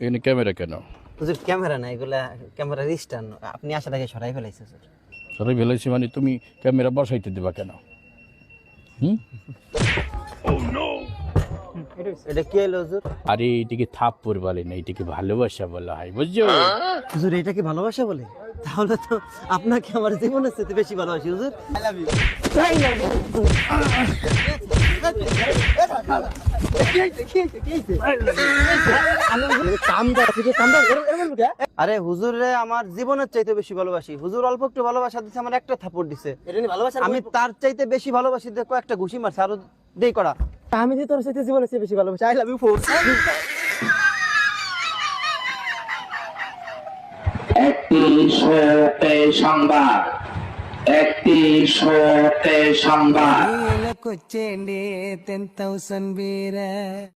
এখানে ক্যামেরা কেন? হুজুর ক্যামেরা না এগুলা ক্যামেরা রিস্টান আপনি আসার আগে সরাই ফেলাইছে হুজুর। সবাই ভেলাইছি মানে তুমি ক্যামেরা বসাইতে দিবা কেন? হুম? এটা কি হলো হুজুর? আরে এটিকে বলে না এটিকে ভালোবাসা বলা হয় বুঝছ? হুজুর ভালোবাসা বলে? তাহলে তো আপনাকে আমার জীবনের চেয়ে বেশি ভালোবাসি হুজুর। আই লাভ ইউ আরে হুজুরে আমার জীবনের চাইতে বেশি ভালোবাসি। হুজুর অল্প একটু ভালোবাসা দিচ্ছে আমার একটা থাপড় দিছে। আমি তার চাইতে বেশি ভালোবাসি দেখো একটা ঘুষি মারছে আরও দেই করা। আমি যে তোর সাথে জীবনের চেয়ে বেশি ভালোবাসি আই লাভ ইউ ফোর একটি সংবাদ। একটি শোতে সংবাদ